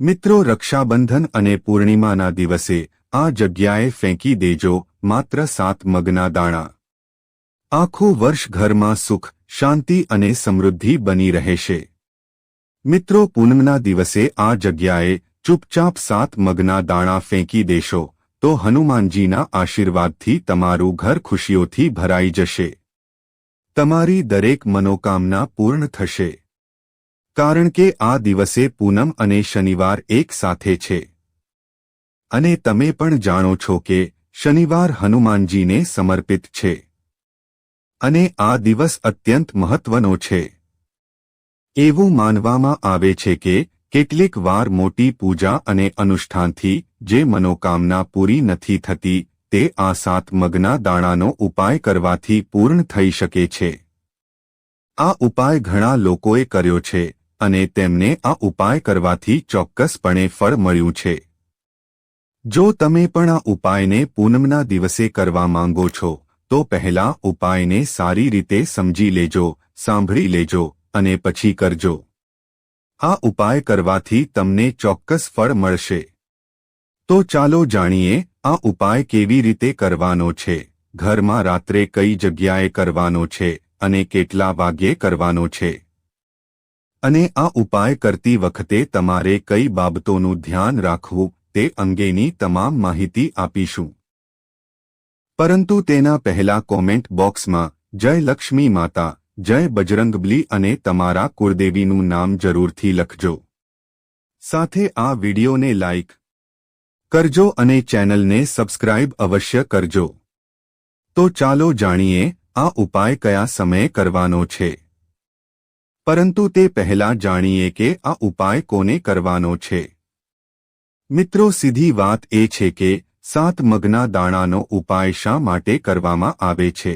મિત્રો રક્ષાબંધન અને પૂર્ણિમાના દિવસે આ જગ્યાએ ફેંકી દેજો માત્ર સાત મગના દાણા. આખું વર્ષ ઘરમાં સુખ, શાંતિ અને સમૃદ્ધિ બની રહેશે. મિત્રો પૂનમના દિવસે આ જગ્યાએ ચૂપચાપ સાત મગના દાણા ફેંકી દેશો, તો હનુમાનજીના આશીર્વાદથી તમારું ઘર ખુશીઓથી ભરાઈ જશે. તમારી દરેક મનોકામના પૂર્ણ થશે. કારણ કે આ દિવસે પૂનમ અને શનિવાર એક સાથે છે. અને તમે પણ જાણો છો કે શનિવાર હનુમાનજીને સમર્પિત છે. અને આ દિવસ અત્યંત મહત્વનો છે. એવું માનવામાં આવે છે કે કેટલીક વાર મોટી પૂજા અને અનુષ્ઠાનથી જે મનોકામના પૂરી નથી થતી, તે આ સાત મગના દાણાનો ઉપાય કરવાથી પૂર્ણ થઈ શકે છે. આ ઉપાય ઘણા લોકોએ કર્યો છે. અને તેમને આ ઉપાય કરવાથી ચોક્કસપણે ફળ મળ્યું છે. જો તમે પણ આ ઉપાયને પૂનમના દિવસે કરવા માંગો છો, તો પહેલા ઉપાયને સારી રીતે સમજી લેજો, સાંભળી લેજો, અને પછી કરજો. આ ઉપાય કરવાથી તમને ચોક્કસ ફળ મળશે. તો ચાલો જાણીએ, આ ઉપાય કેવી રીતે કરવાનો છે? ઘરમાં રાત્રે કઈ જગ્યાએ કરવાનો છે? અને કેટલા વાગ્યે કરવાનો છે? અને આ ઉપાય કરતી વખતે તમારે કઈ બાબતોનું ધ્યાન રાખવું તે અંગેની તમામ માહિતી આપીશું. પરંતુ તેના પહેલા કોમેન્ટ બોક્સમાં, જય લક્ષ્મી માતા, જય બજરંગબલી અને તમારા કુળદેવીનું નામ જરૂરથી લખજો. સાથે આ વિડિયોને લાઇક કરજો અને ચેનલને સબસ્ક્રાઇબ અવશ્ય કરજો. તો ચાલો જાણીએ, આ ઉપાય કયા સમયે કરવાનો છે? પરંતુ તે પહેલા જાણીએ કે આ ઉપાય કોને કરવાનો છે. મિત્રો, સીધી વાત એ છે કે સાત મગના દાણાનો ઉપાય શા માટે કરવામાં આવે છે?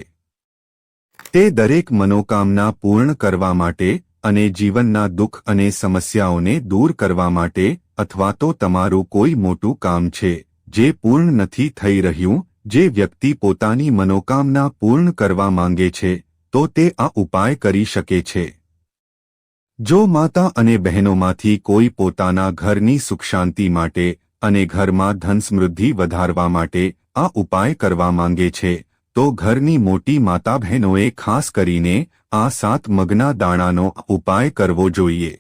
તે દરેક મનોકામના પૂર્ણ કરવા માટે અને જીવનના દુઃખ અને સમસ્યાઓને દૂર કરવા માટે અથવા તો તમારું કોઈ મોટું કામ છે, જે પૂર્ણ નથી થઈ રહ્યું, જે વ્યક્તિ પોતાની મનોકામના પૂર્ણ કરવા માંગે છે, તો તે આ ઉપાય કરી શકે છે. જો માતા અને બહેનોમાંથી કોઈ પોતાના ઘરની સુખશાંતિ માટે અને ઘરમાં ધન સમૃદ્ધિ વધારવા માટે આ ઉપાય કરવા માંગે છે, તો ઘરની મોટી માતા બહેનોએ ખાસ કરીને આ સાત મગના દાણાનો ઉપાય કરવો જોઈએ.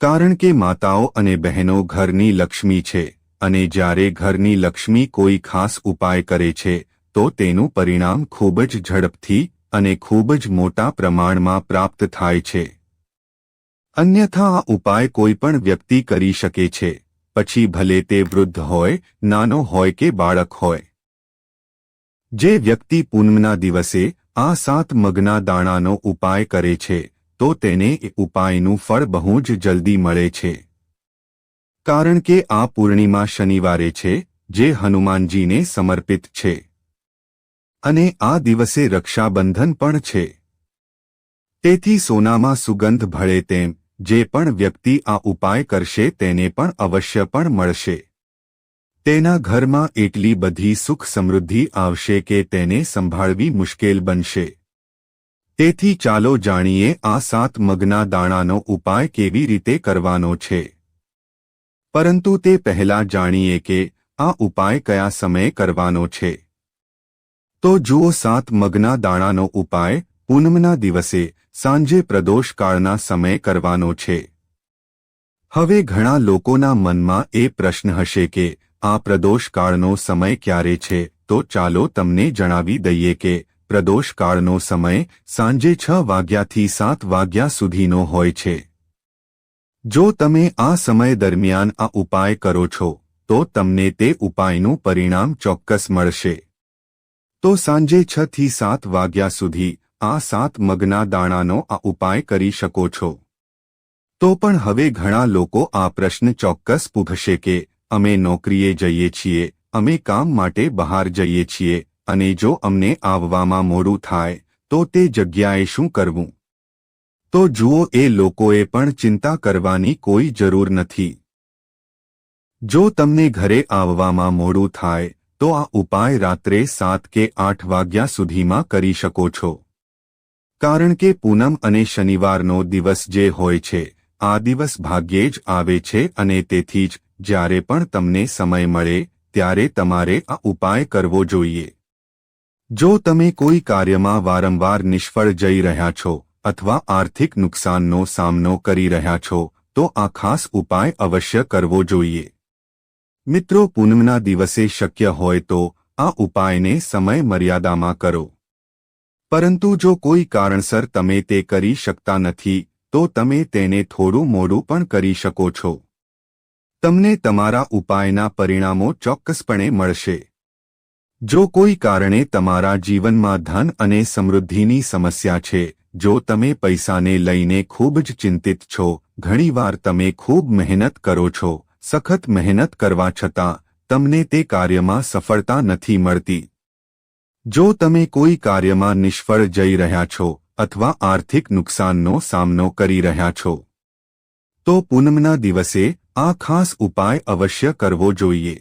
કારણ કે માતાઓ અને બહેનો ઘરની લક્ષ્મી છે અને જ્યારે ઘરની લક્ષ્મી કોઈ ખાસ ઉપાય કરે છે, તો તેનું પરિણામ ખૂબ જ ઝડપથી અને ખૂબ જ મોટા પ્રમાણમાં પ્રાપ્ત થાય છે. અન્યથા આ ઉપાય કોઈ પણ વ્યક્તિ કરી શકે છે. પછી ભલે તે વૃદ્ધ હોય, નાનો હોય કે બાળક હોય. જે વ્યક્તિ પૂનમના દિવસે આ સાત મગના દાણાનો ઉપાય કરે છે, તો તેને એ ઉપાયનું ફળ બહુ જ જલ્દી મળે છે. કારણ કે આ પૂર્ણિમા શનિવારે છે, જે હનુમાનજીને સમર્પિત છે. અને આ દિવસે રક્ષાબંધન પણ છે. તેથી સોનામાં સુગંધ ભળે તેમ જે પણ વ્યક્તિ આ ઉપાય કરશે તેને પણ અવશ્ય પણ મળશે. તેના ઘરમાં એટલી બધી સુખ સમૃદ્ધિ આવશે કે તેને સંભાળવી મુશ્કેલ બનશે. તેથી ચાલો જાણીએ આ સાત મગના દાણાનો ઉપાય કેવી રીતે કરવાનો છે. પરંતુ તે પહેલા જાણીએ કે આ ઉપાય કયા સમયે કરવાનો છે. તો જુઓ સાત મગના દાણાનો ઉપાય પૂનમના દિવસે સાંજે પ્રદોષકાળના સમય કરવાનો છે. હવે ઘણા લોકોના મનમાં એ પ્રશ્ન હશે કે, આ પ્રદોષકાળનો સમય ક્યારે છે? તો ચાલો તમને જણાવી દઈએ કે પ્રદોષકાળનો સમય સાંજે છ વાગ્યાથી સાત વાગ્યા સુધીનો હોય છે. જો તમે આ સમય દરમિયાન આ ઉપાય કરો છો, તો તમને તે ઉપાયનું પરિણામ ચોક્કસ મળશે. તો સાંજે છ થી સાત વાગ્યા સુધી આ સાત મગના દાણાનો આ ઉપાય કરી શકો છો. તો પણ હવે ઘણા લોકો આ પ્રશ્ન ચોક્કસ પૂછશે કે, અમે નોકરીએ જઈએ છીએ, અમે કામ માટે બહાર જઈએ છીએ, અને જો અમને આવવામાં મોડું થાય, તો તે જગ્યાએ શું કરવું? તો જુઓ, એ લોકોએ પણ ચિંતા કરવાની કોઈ જરૂર નથી. જો તમને ઘરે આવવામાં મોડું થાય, તો આ ઉપાય રાત્રે સાત કે આઠ વાગ્યા સુધીમાં કરી શકો છો. કારણ કે પૂનમ અને શનિવારનો દિવસ જે હોય છે, આ દિવસ ભાગ્યે જ આવે છે અને તેથી જ જ્યારે પણ તમને સમય મળે, ત્યારે તમારે આ ઉપાય કરવો જોઈએ. જો તમે કોઈ કાર્યમાં વારંવાર નિષ્ફળ જઈ રહ્યા છો અથવા આર્થિક નુકસાનનો સામનો કરી રહ્યા છો, તો આ ખાસ ઉપાય અવશ્ય કરવો જોઈએ. મિત્રો, પૂનમના દિવસે શક્ય હોય તો આ ઉપાયને સમય મર્યાદામાં કરો. પરંતુ જો કોઈ કારણસર તમે તે કરી શકતા નથી, તો તમે તેને થોડું મોડું પણ કરી શકો છો. તમને તમારા ઉપાયના પરિણામો ચોક્કસપણે મળશે. જો કોઈ કારણે તમારા જીવનમાં ધન અને સમૃદ્ધિની સમસ્યા છે, જો તમે પૈસાને લઈને ખૂબ જ ચિંતિત છો, ઘણીવાર તમે ખૂબ મહેનત કરો છો, સખત મહેનત કરવા છતાં, તમને તે કાર્યમાં સફળતા નથી મળતી. જો તમે કોઈ કાર્યમાં નિષ્ફળ જઈ રહ્યા છો અથવા આર્થિક નુકસાનનો સામનો કરી રહ્યા છો, તો પૂનમના દિવસે આ ખાસ ઉપાય અવશ્ય કરવો જોઈએ.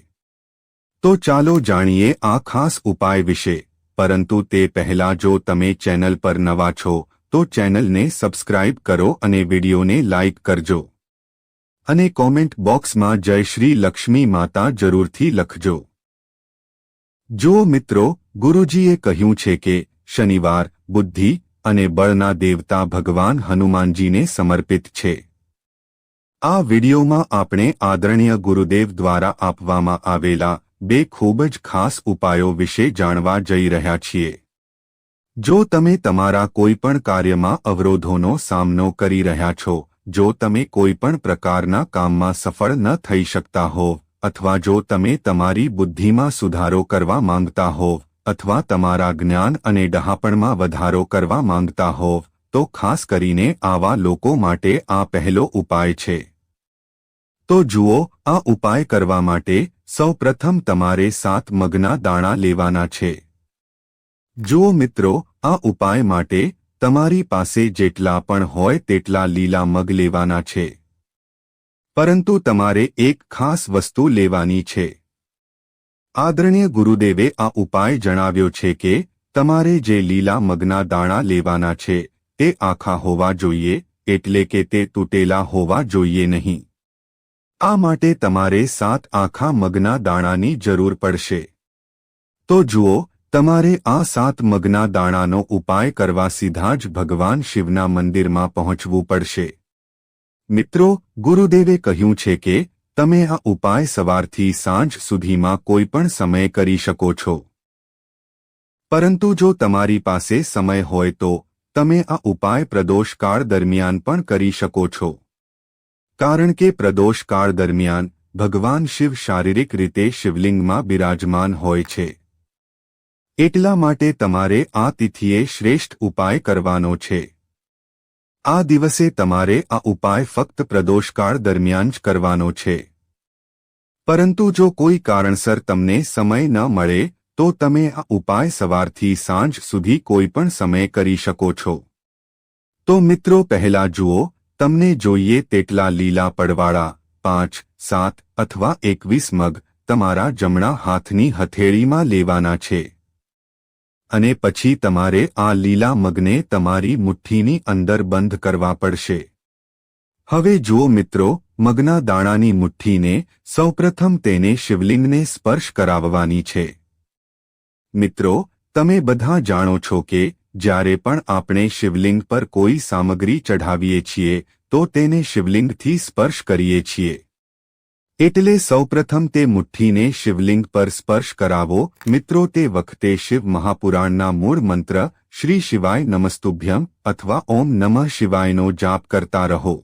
તો ચાલો જાણીએ આ ખાસ ઉપાય વિશે. પરંતુ તે પહેલા જો તમે ચેનલ પર નવા છો, તો ચેનલને સબસ્ક્રાઇબ કરો અને વિડીયોને લાઇક કરજો. અને કોમેન્ટ બોક્સમાં જય શ્રી લક્ષ્મી માતા જરૂરથી લખજો. જો મિત્રો ગુરુજીએ કહ્યું છે કે શનિવાર, બુદ્ધિ અને બળના દેવતા ભગવાન હનુમાનજીને સમર્પિત છે. આ વિડીયોમાં આપણે આદરણીય ગુરુદેવ દ્વારા આપવામાં આવેલા બે ખૂબ જ ખાસ ઉપાયો વિશે જાણવા જઈ રહ્યા છીએ. જો તમે તમારા કોઈપણ કાર્યમાં અવરોધોનો સામનો કરી રહ્યા છો, જો તમે કોઈપણ પ્રકારના કામમાં સફળ ન થઈ શકતા હો, અથવા જો તમે તમારી બુદ્ધિમાં સુધારો કરવા માંગતા હોવ અથવા તમારા જ્ઞાન અને ડહાપણમાં વધારો કરવા માંગતા હોવ, તો ખાસ કરીને આવા લોકો માટે આ પહેલો ઉપાય છે. તો જુઓ, આ ઉપાય કરવા માટે સૌપ્રથમ તમારે સાત મગના દાણા લેવાના છે. જુઓ મિત્રો, આ ઉપાય માટે તમારી પાસે જેટલા પણ હોય તેટલા લીલા મગ લેવાના છે. પરંતુ તમારે એક ખાસ વસ્તુ લેવાની છે. આદરણીય ગુરુદેવે આ ઉપાય જણાવ્યો છે કે, તમારે જે લીલા મગના દાણા લેવાના છે, તે આખા હોવા જોઈએ, એટલે કે તે તૂટેલા હોવા જોઈએ નહીં. આ માટે તમારે સાત આખા મગના દાણાની જરૂર પડશે. તો જુઓ, તમારે આ સાત મગના દાણાનો ઉપાય કરવા સીધા જ ભગવાન શિવના મંદિરમાં પહોંચવું પડશે. મિત્રો, ગુરુદેવે કહ્યું છે કે તમે આ ઉપાય સવારથી સાંજ સુધીમાં કોઈ પણ સમય કરી શકો છો. પરંતુ જો તમારી પાસે સમય હોય તો તમે આ ઉપાય પ્રદોષકાળ દરમિયાન પણ કરી શકો છો. કારણ કે પ્રદોષકાળ દરમિયાન ભગવાન શિવ શારીરિક રીતે શિવલિંગમાં બિરાજમાન હોય છે. એટલા માટે તમારે આ તિથિએ શ્રેષ્ઠ ઉપાય કરવાનો છે. આ દિવસે તમારે આ ઉપાય ફક્ત પ્રદોષકાળ દરમિયાન જ કરવાનો છે. પરંતુ જો કોઈ કારણસર તમને સમય ન મળે, તો તમે આ ઉપાય સવારથી સાંજ સુધી કોઈ પણ સમય કરી શકો છો. તો મિત્રો પહેલા જુઓ, તમને જોઈએ તેટલા લીલા પડવાળા, પાંચ, સાત અથવા એકવીસ મગ તમારા જમણા હાથની હથેળીમાં લેવાના છે. અને પછી તમારે આ લીલા મગને તમારી મુઠ્ઠીની અંદર બંધ કરવા પડશે. હવે જુઓ મિત્રો, મગના દાણાની મુઠ્ઠીને સૌપ્રથમ તેને શિવલિંગને સ્પર્શ કરાવવાની છે. મિત્રો, તમે બધા જાણો છો કે જ્યારે પણ આપણે શિવલિંગ પર કોઈ સામગ્રી ચઢાવીએ છીએ, તો તેને શિવલિંગથી સ્પર્શ કરીએ છીએ. એટલે સૌપ્રથમ તે મુઠ્ઠીને શિવલિંગ પર સ્પર્શ કરાવો. મિત્રો, તે વખતે શિવ મહાપુરાણના મૂળ મંત્ર, શ્રી શિવાય નમસ્તુભ્યમ અથવા ઓમ નમઃ શિવાયનો જાપ કરતા રહો.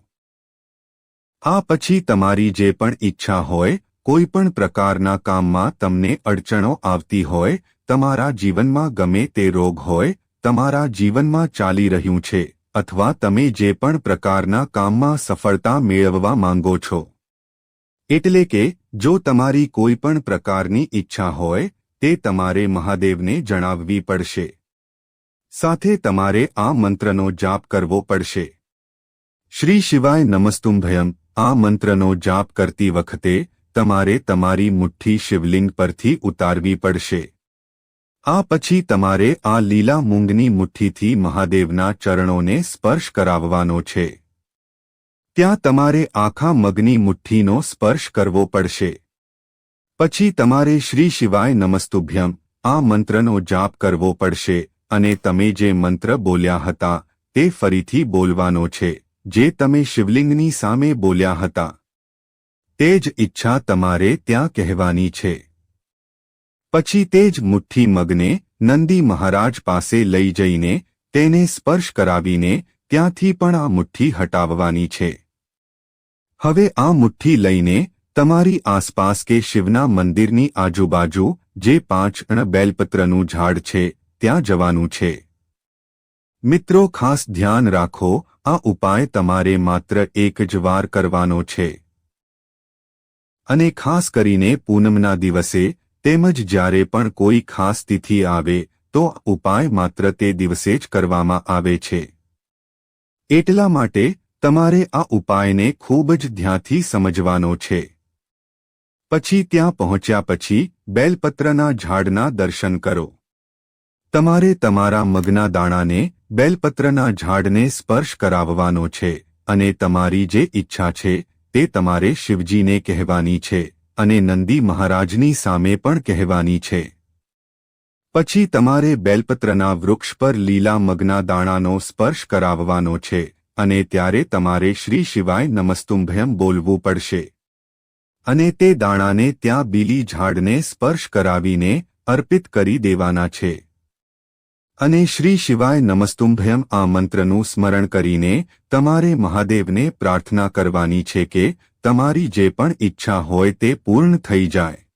આ પછી તમારી જે પણ ઈચ્છા હોય, કોઈ પણ પ્રકારના કામમાં તમને અડચણો આવતી હોય, તમારા જીવનમાં ગમે તે રોગ હોય, તમારા જીવનમાં ચાલી રહ્યું છે, અથવા તમે જે પણ પ્રકારના કામમાં સફળતા મેળવવા માંગો છો. એટલે કે, જો તમારી કોઈ પણ પ્રકારની ઈચ્છા હોય, તે તમારે મહાદેવને જણાવવી પડશે. સાથે તમારે આ મંત્રનો જાપ કરવો પડશે. શ્રી શિવાય નમસ્તુંભયમ, આ મંત્રનો જાપ કરતી વખતે તમારે તમારી મુઠ્ઠી શિવલિંગ પરથી ઉતારવી પડશે. આ પછી તમારે આ લીલા મૂંગની મુઠ્ઠીથી મહાદેવના ચરણોને સ્પર્શ કરાવવાનો છે. ત્યાં તમારે આખા મગની મુઠ્ઠીનો સ્પર્શ કરવો પડશે. પછી તમારે શ્રી શિવાય નમસ્તુભ્યમ, આ મંત્રનો જાપ કરવો પડશે અને તમે જે મંત્ર બોલ્યા હતા, તે ફરીથી બોલવાનો છે, જે તમે શિવલિંગની સામે બોલ્યા હતા. તે જ ઈચ્છા તમારે ત્યાં કહેવાની છે. પછી તે જ મુઠ્ઠી મગને નંદી મહારાજ પાસે લઈ જઈને તેને સ્પર્શ કરાવીને ત્યાંથી પણ આ મુઠ્ઠી હટાવવાની છે. હવે આ મુઠ્ઠી લઈને તમારી આસપાસ કે શિવના મંદિરની આજુબાજુ જે પાંચ અણ બેલપત્રનું ઝાડ છે, ત્યાં જવાનું છે. મિત્રો, ખાસ ધ્યાન રાખો, આ ઉપાય તમારે માત્ર એક જ વાર કરવાનો છે. અને ખાસ કરીને પૂનમના દિવસે, તેમજ જ્યારે પણ કોઈ ખાસ તિથિ આવે, તો ઉપાય માત્ર તે દિવસે જ કરવામાં આવે છે. એટલા માટે તમારે આ ઉપાયને ખૂબ જ ધ્યાનથી સમજવાનો છે. પછી ત્યાં પહોંચ્યા પછી બેલપત્રના ઝાડના દર્શન કરો. તમારે તમારા મગના દાણાને બેલપત્રના ઝાડને સ્પર્શ કરાવવાનો છે અને તમારી જે ઈચ્છા છે તે તમારે શિવજીને કહેવાની છે અને નંદી મહારાજની સામે પણ કહેવાની છે. પછી તમારે બેલપત્રના વૃક્ષ પર લીલા મગના દાણાનો સ્પર્શ કરાવવાનો છે અને ત્યારે તમારે શ્રી શિવાય નમસ્તુંભયમ બોલવું પડશે. અને તે દાણાને ત્યાં બીલી ઝાડને સ્પર્શ કરાવીને અર્પિત કરી દેવાના છે. અને શ્રી શિવાય નમસ્તુંભયમ આ મંત્રનું સ્મરણ કરીને તમારે મહાદેવને પ્રાર્થના કરવાની છે કે તમારી જે પણ ઈચ્છા હોય તે પૂર્ણ થઈ જાય.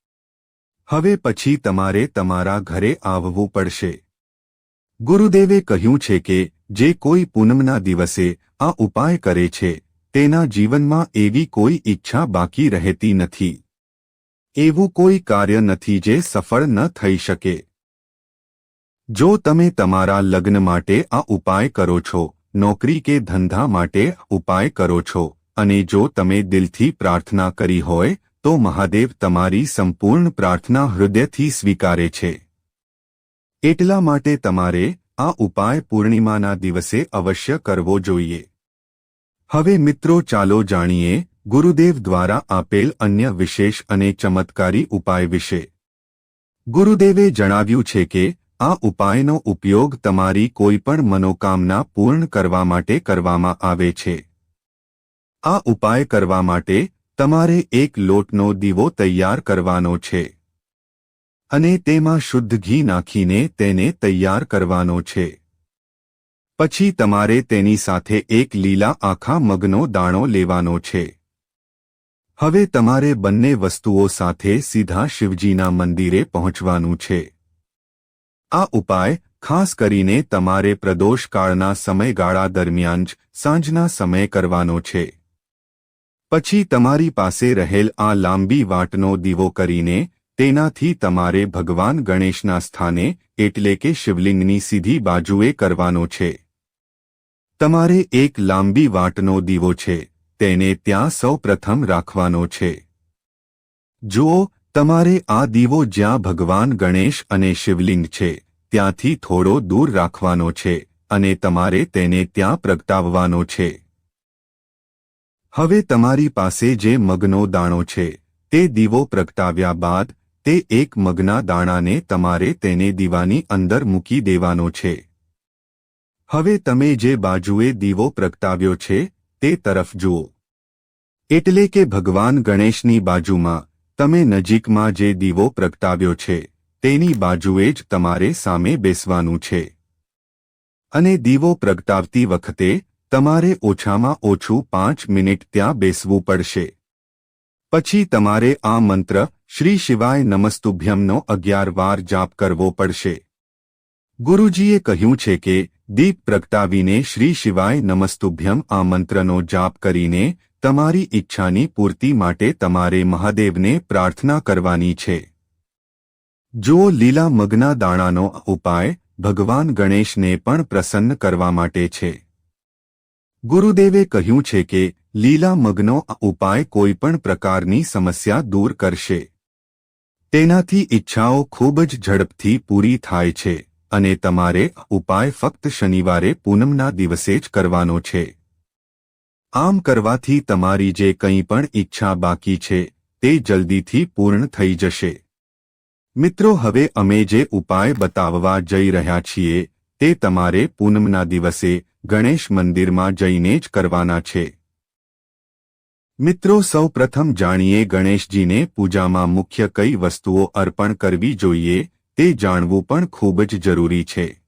હવે પછી તમારે તમારા ઘરે આવવું પડશે. ગુરુદેવે કહ્યું છે કે, જે કોઈ પૂનમના દિવસે આ ઉપાય કરે છે, તેના જીવનમાં એવી કોઈ ઈચ્છા બાકી રહેતી નથી. એવું કોઈ કાર્ય નથી જે સફળ ન થઈ શકે. જો તમે તમારા લગ્ન માટે આ ઉપાય કરો છો, નોકરી કે ધંધા માટે ઉપાય કરો છો, અને જો તમે દિલથી પ્રાર્થના કરી હોય તો મહાદેવ તમારી સંપૂર્ણ પ્રાર્થના હૃદયથી સ્વીકારે છે. એટલા માટે તમારે આ ઉપાય પૂર્ણિમાના દિવસે અવશ્ય કરવો જોઈએ. હવે મિત્રો ચાલો જાણીએ ગુરુદેવ દ્વારા આપેલ અન્ય વિશેષ અને ચમત્કારી ઉપાય વિશે. ગુરુદેવે જણાવ્યું છે કે, આ ઉપાયનો ઉપયોગ તમારી કોઈપણ મનોકામના પૂર્ણ કરવા માટે કરવામાં આવે છે. આ ઉપાય કરવા માટે તમારે એક લોટનો દીવો તૈયાર કરવાનો છે. અને તેમાં શુદ્ધ ઘી નાખીને તેને તૈયાર કરવાનો છે. પછી તમારે તેની સાથે એક લીલા આખા મગનો દાણો લેવાનો છે. હવે તમારે બંને વસ્તુઓ સાથે સીધા શિવજીના મંદિરે પહોંચવાનું છે. આ ઉપાય, ખાસ કરીને તમારે પ્રદોષકાળના સમયગાળા દરમિયાન જ સાંજના સમયે કરવાનો છે. પછી તમારી પાસે રહેલ આ લાંબી વાટનો દીવો કરીને, તેનાથી તમારે ભગવાન ગણેશના સ્થાને, એટલે કે શિવલિંગની સીધી બાજુએ કરવાનો છે. તમારે એક લાંબી વાટનો દીવો છે, તેને ત્યાં સૌ પ્રથમ રાખવાનો છે. જુઓ, તમારે આ દીવો જ્યાં ભગવાન ગણેશ અને શિવલિંગ છે, ત્યાંથી થોડો દૂર રાખવાનો છે, અને તમારે તેને ત્યાં પ્રગટાવવાનો છે. હવે તમારી પાસે જે મગનો દાણો છે, તે દીવો પ્રગટાવ્યા બાદ, તે એક મગના દાણાને તમારે તેને દીવાની અંદર મૂકી દેવાનો છે. હવે તમે જે બાજુએ દીવો પ્રગટાવ્યો છે, તે તરફ જુઓ. એટલે કે ભગવાન ગણેશની બાજુમાં, તમે નજીકમાં જે દીવો પ્રગટાવ્યો છે, તેની બાજુએ જ તમારે સામે બેસવાનું છે. અને દીવો પ્રગટાવતી વખતે તમારે ઓછામાં ઓછું પાંચ મિનિટ ત્યાં બેસવું પડશે. પછી તમારે આ મંત્ર, શ્રી શિવાય નમસ્તુભ્યમનો અગિયાર વાર જાપ કરવો પડશે. ગુરુજીએ કહ્યું છે કે, દીપ પ્રગટાવીને શ્રી શિવાય નમસ્તુભ્યમ આ મંત્રનો જાપ કરીને, તમારી ઈચ્છાની પૂર્તિ માટે તમારે મહાદેવને પ્રાર્થના કરવાની છે. જો લીલા મગના દાણાનો ઉપાય, ભગવાન ગણેશને પણ પ્રસન્ન કરવા માટે છે. ગુરુદેવે કહ્યું છે કે, લીલા મગનો ઉપાય કોઈપણ પ્રકારની સમસ્યા દૂર કરશે. તેનાથી ઈચ્છાઓ ખૂબ જ ઝડપથી પૂરી થાય છે અને તમારે ઉપાય ફક્ત શનિવારે પૂનમના દિવસે જ કરવાનો છે. આમ કરવાથી તમારી જે કંઈ પણ ઈચ્છા બાકી છે, તે જલ્દીથી પૂર્ણ થઈ જશે. મિત્રો, હવે અમે જે ઉપાય બતાવવા જઈ રહ્યા છીએ, તે તમારે પૂનમના દિવસે ગણેશ મંદિરમાં જઈને જ કરવાના છે. મિત્રો, સૌ પ્રથમ જાણીએ ગણેશજીને પૂજામાં મુખ્ય કઈ વસ્તુઓ અર્પણ કરવી જોઈએ, તે જાણવું પણ ખૂબ જ જરૂરી છે.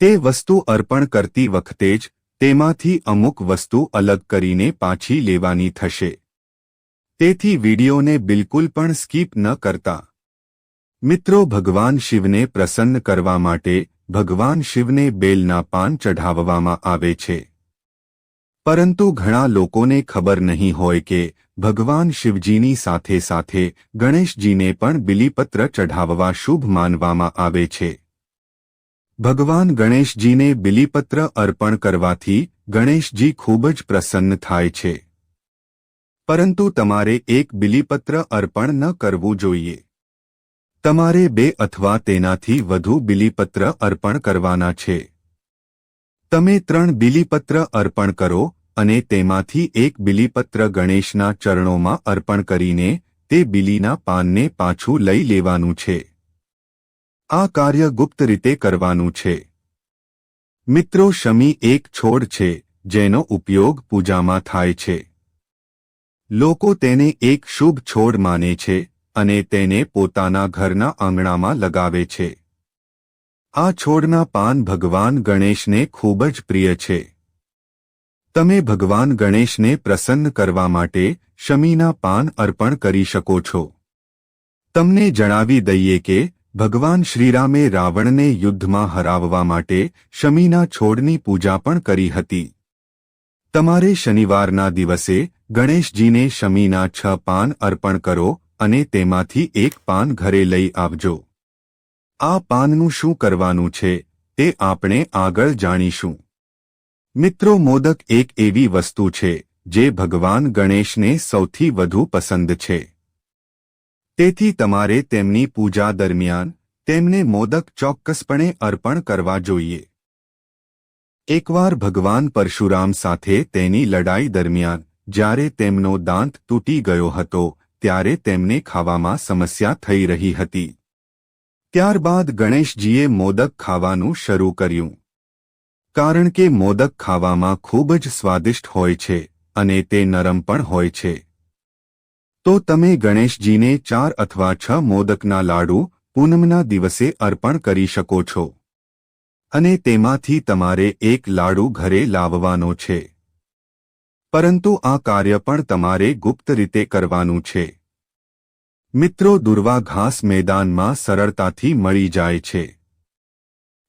તે વસ્તુ અર્પણ કરતી વખતે જ તેમાંથી અમુક વસ્તુ અલગ કરીને પાછી લેવાની થશે. તેથી વિડીયોને બિલકુલ પણ સ્કીપ ન કરતા. મિત્રો, ભગવાન શિવને પ્રસન્ન કરવા માટે ભગવાન શિવને બેલના પાન ચઢાવવામાં આવે છે. પરંતુ ઘણા લોકોને ખબર નહીં હોય કે ભગવાન શિવજીની સાથે સાથે ગણેશજીને પણ બિલીપત્ર ચઢાવવા શુભ માનવામાં આવે છે. ભગવાન ગણેશજીને બિલીપત્ર અર્પણ કરવાથી ગણેશજી ખૂબ જ પ્રસન્ન થાય છે. પરંતુ તમારે એક બિલીપત્ર અર્પણ ન કરવું જોઈએ. તમારે બે અથવા તેનાથી વધુ બિલીપત્ર અર્પણ કરવાના છે. તમે ત્રણ બિલીપત્ર અર્પણ કરો અને તેમાંથી એક બિલીપત્ર ગણેશના ચરણોમાં અર્પણ કરીને તે બિલીના પાનને પાછું લઈ લેવાનું છે. આ કાર્ય ગુપ્ત રીતે કરવાનું છે. મિત્રો, શમી એક છોડ છે, જેનો ઉપયોગ પૂજામાં થાય છે. લોકો તેને એક શુભ છોડ માને છે. અને તેને પોતાના ઘરના આંગણામાં લગાવે છે. આ છોડના પાન ભગવાન ગણેશને ખૂબ જ પ્રિય છે. તમે ભગવાન ગણેશને પ્રસન્ન કરવા માટે શમીના પાન અર્પણ કરી શકો છો. તમને જણાવી દઈએ કે, ભગવાન શ્રીરામે રાવણને યુદ્ધમાં હરાવવા માટે શમીના છોડની પૂજા પણ કરી હતી. તમારે શનિવારના દિવસે ગણેશજીને શમીના છ પાન અર્પણ કરો અને તેમાંથી એક પાન ઘરે લઈ આવજો. આ પાનનું શું કરવાનું છે, તે આપણે આગળ જાણીશું. મિત્રો, મોદક એક એવી વસ્તુ છે, જે ભગવાન ગણેશને સૌથી વધુ પસંદ છે. તેથી તમારે તેમની પૂજા દરમિયાન તેમને મોદક ચોક્કસપણે અર્પણ કરવા જોઈએ. એકવાર ભગવાન પરશુરામ સાથે તેની લડાઈ દરમિયાન, જ્યારે તેમનો દાંત તૂટી ગયો હતો ત્યારે તેમને ખાવામાં સમસ્યા થઈ રહી હતી. ત્યારબાદ ગણેશજીએ મોદક ખાવાનું શરૂ કર્યું. કારણ કે મોદક ખાવામાં ખૂબ જ સ્વાદિષ્ટ હોય છે અને તે નરમ પણ હોય છે. તો તમે ગણેશજીને ચાર અથવા છ મોદકના લાડુ પૂનમના દિવસે અર્પણ કરી શકો છો. અને તેમાંથી તમારે એક લાડુ ઘરે લાવવાનો છે. પરંતુ આ કાર્ય પણ તમારે ગુપ્ત રીતે કરવાનું છે. મિત્રો, દુર્વા ઘાસ મેદાનમાં સરળતાથી મળી જાય છે.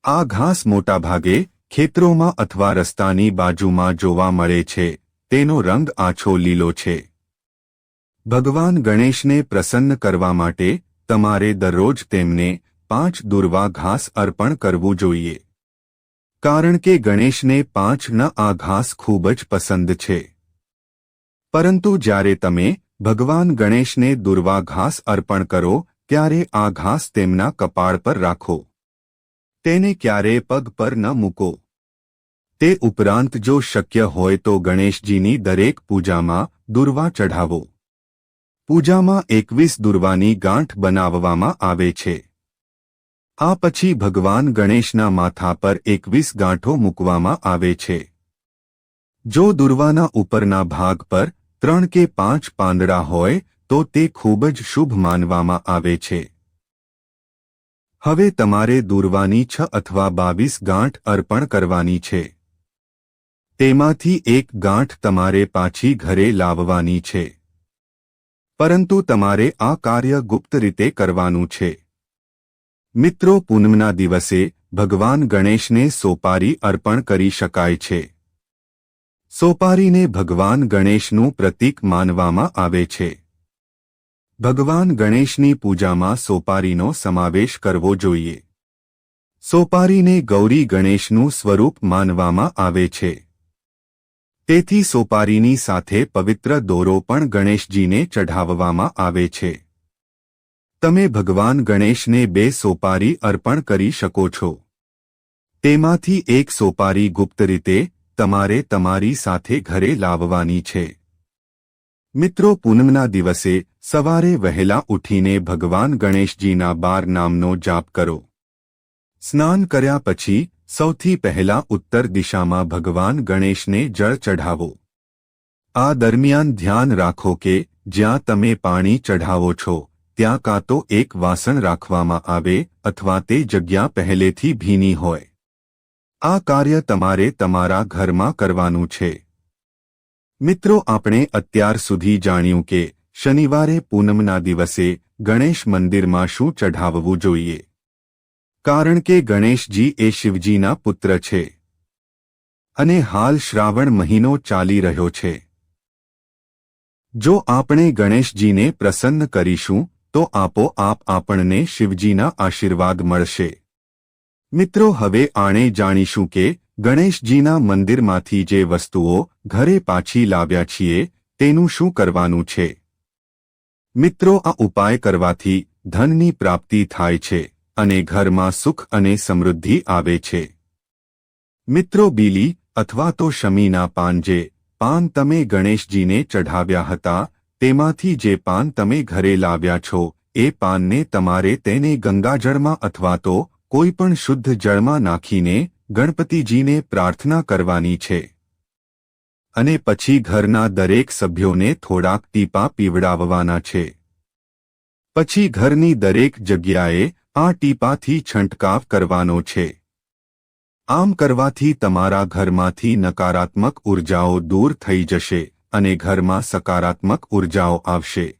આ ઘાસ મોટાભાગે ખેતરોમાં અથવા રસ્તાની બાજુમાં જોવા મળે છે. તેનો રંગ આછો લીલો છે. ભગવાન ગણેશને પ્રસન્ન કરવા માટે તમારે દરરોજ તેમને પાંચ દુર્વા ઘાસ અર્પણ કરવું જોઈએ. કારણ કે ગણેશને પાંચના આ ઘાસ ખૂબ જ પસંદ છે. પરંતુ જ્યારે તમે ભગવાન ગણેશને દુર્વા ઘાસ અર્પણ કરો, ત્યારે આ ઘાસ તેમના કપાળ પર રાખો. તેને ક્યારે પગ પર ન મૂકો. તે ઉપરાંત જો શક્ય હોય તો ગણેશજીની દરેક પૂજામાં દુર્વા ચઢાવો. પૂજામાં એકવીસ દુર્વાની ગાંઠ બનાવવામાં આવે છે. આ પછી ભગવાન ગણેશના માથા પર એકવીસ ગાંઠો મૂકવામાં આવે છે. જો દુર્વાના ઉપરના ભાગ પર ત્રણ કે પાંચ પાંદડા હોય, તો તે ખૂબ જ શુભ માનવામાં આવે છે. હવે તમારે દુર્વાની છ અથવા બાવીસ ગાંઠ અર્પણ કરવાની છે. તેમાંથી એક ગાંઠ તમારે પાછી ઘરે લાવવાની છે. પરંતુ તમારે આ કાર્ય ગુપ્ત રીતે કરવાનું છે. મિત્રો, પૂનમના દિવસે ભગવાન ગણેશને સોપારી અર્પણ કરી શકાય છે. સોપારીને ભગવાન ગણેશનું પ્રતીક માનવામાં આવે છે. ભગવાન ગણેશની પૂજામાં સોપારીનો સમાવેશ કરવો જોઈએ. સોપારીને ગૌરી ગણેશનું સ્વરૂપ માનવામાં આવે છે. તેથી સોપારીની સાથે પવિત્ર દોરો પણ ગણેશજીને ચઢાવવામાં આવે છે. તમે ભગવાન ગણેશને બે સોપારી અર્પણ કરી શકો છો. તેમાંથી એક સોપારી ગુપ્ત રીતે તમારે તમારી સાથે ઘરે લાવવાની છે. મિત્રો, પૂનમના દિવસે સવારે વહેલા ઉઠીને ભગવાન ગણેશજીના બાર નામનો જાપ કરો. સ્નાન કર્યા પછી સૌથી પહેલા ઉત્તર દિશામાં ભગવાન ગણેશને જળ ચઢાવો. આ દરમિયાન ધ્યાન રાખો કે જ્યાં તમે પાણી ચઢાવો છો, ત્યાં કાં તો એક વાસણ રાખવામાં આવે અથવા તે જગ્યા પહેલેથી ભીની હોય. આ કાર્ય તમારે તમારા ઘરમાં કરવાનું છે. મિત્રો, આપણે અત્યાર સુધી જાણ્યું કે શનિવારે પૂનમના દિવસે ગણેશ મંદિરમાં શું ચઢાવવું જોઈએ. કારણ કે ગણેશજી એ શિવજીના પુત્ર છે. અને હાલ શ્રાવણ મહિનો ચાલી રહ્યો છે. જો આપણે ગણેશજીને પ્રસન્ન કરીશું, તો આપોઆપ આપણને શિવજીના આશીર્વાદ મળશે. મિત્રો, હવે આણે જાણીશું કે ગણેશજીના મંદિરમાંથી જે વસ્તુઓ ઘરે પાછી લાવ્યા છીએ, તેનું શું કરવાનું છે? મિત્રો, આ ઉપાય કરવાથી ધનની પ્રાપ્તિ થાય છે અને ઘરમાં સુખ અને સમૃદ્ધિ આવે છે. મિત્રો, બીલી અથવા તો શમીના પાન જે પાન તમે ગણેશજીને ચઢાવ્યા હતા, તેમાંથી જે પાન તમે ઘરે લાવ્યા છો, એ પાનને તમારે તેને ગંગાજળમાં અથવા તો કોઈ પણ શુદ્ધ જળમાં નાખીને ગણપતિજીને પ્રાર્થના કરવાની છે. અને પછી ઘરના દરેક સભ્યોને થોડાક ટીપા પીવડાવવાના છે. પછી ઘરની દરેક જગ્યાએ આ ટીપાથી છંટકાવ કરવાનો છે. આમ કરવાથી તમારા ઘરમાંથી નકારાત્મક ઉર્જાઓ દૂર થઈ જશે અને ઘરમાં સકારાત્મક ઉર્જાઓ આવશે.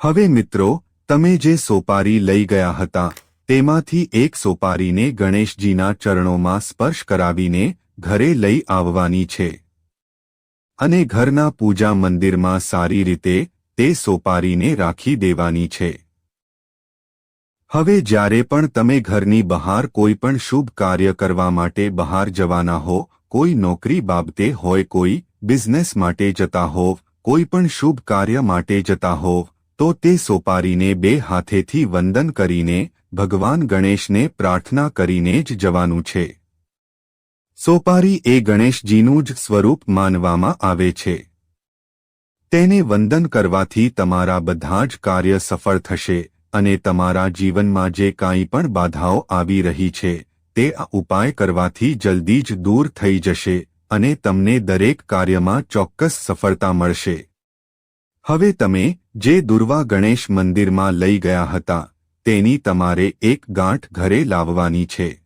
હવે મિત્રો, તમે જે સોપારી લઈ ગયા હતા તેમાંથી એક સોપારીને ગણેશજીના ચરણોમાં સ્પર્શ કરાવીને ઘરે લઈ આવવાની છે. અને ઘરના પૂજા મંદિરમાં સારી રીતે તે સોપારીને રાખી દેવાની છે. હવે જ્યારે પણ તમે ઘરની બહાર કોઈ પણ શુભ કાર્ય કરવા માટે બહાર જવાના હો, કોઈ નોકરી બાબતે હોય, કોઈ બિઝનેસ માટે જતા હોવ કોઈ પણ શુભ કાર્ય માટે જતા હોવ તો તે સોપારીને બે હાથેથી વંદન કરીને ભગવાન ગણેશને પ્રાર્થના કરીને જ જવાનું છે. સોપારી એ ગણેશજીનું જ સ્વરૂપ માનવામાં આવે છે. તેને વંદન કરવાથી તમારા બધા જ કાર્ય સફળ થશે અને તમારા જીવનમાં જે કાંઈ પણ બાધાઓ આવી રહી છે, તે આ ઉપાય કરવાથી જલ્દી જ દૂર થઈ જશે અને તમને દરેક કાર્યમાં ચોક્કસ સફળતા મળશે. હવે તમે જે દુર્વા ગણેશ મંદિરમાં લઈ ગયા હતા તેની તમારે એક ગાંઠ ઘરે લાવવાની છે.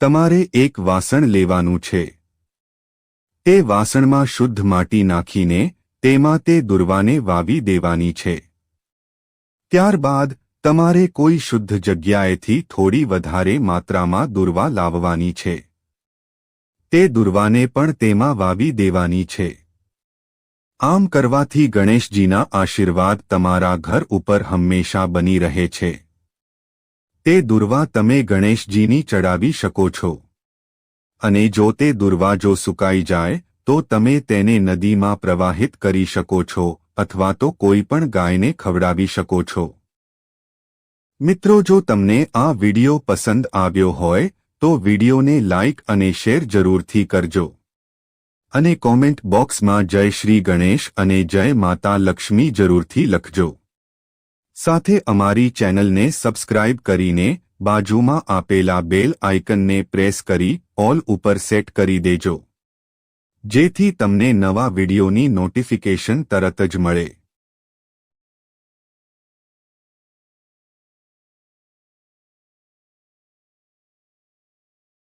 તમારે એક વાસણ લેવાનું છે. તે વાસણમાં શુદ્ધ માટી નાખીને તેમાં તે દુર્વાને વાવી દેવાની છે. ત્યારબાદ, તમારે કોઈ શુદ્ધ જગ્યાએથી થોડી વધારે માત્રામાં દુર્વા લાવવાની છે. તે દુર્વાને પણ તેમાં વાવી દેવાની છે. આમ કરવાથી ગણેશજીના આશીર્વાદ તમારા ઘર ઉપર હંમેશા બની રહે છે. તે દુર્વા તમે ગણેશજીની ચડાવી શકો છો. અને જો તે દુર્વા જો સુકાઈ જાય, તો તમે તેને નદીમાં પ્રવાહિત કરી શકો છો, અથવા તો કોઈ પણ ગાયને ખવડાવી શકો છો. મિત્રો, જો તમને આ વિડિયો પસંદ આવ્યો હોય, તો વિડિયોને લાઇક અને શેર જરૂરથી કરજો. અને કોમેન્ટ બોક્સમાં જય શ્રી ગણેશ અને જય માતા લક્ષ્મી જરૂરથી લખજો. સાથે અમારી ચેનલને સબસ્ક્રાઇબ કરીને બાજુમાં આપેલા બેલ આઇકનને પ્રેસ કરી ઓલ ઉપર સેટ કરી દેજો. જેથી તમને નવા વિડિયોની નોટિફિકેશન તરત જ મળે.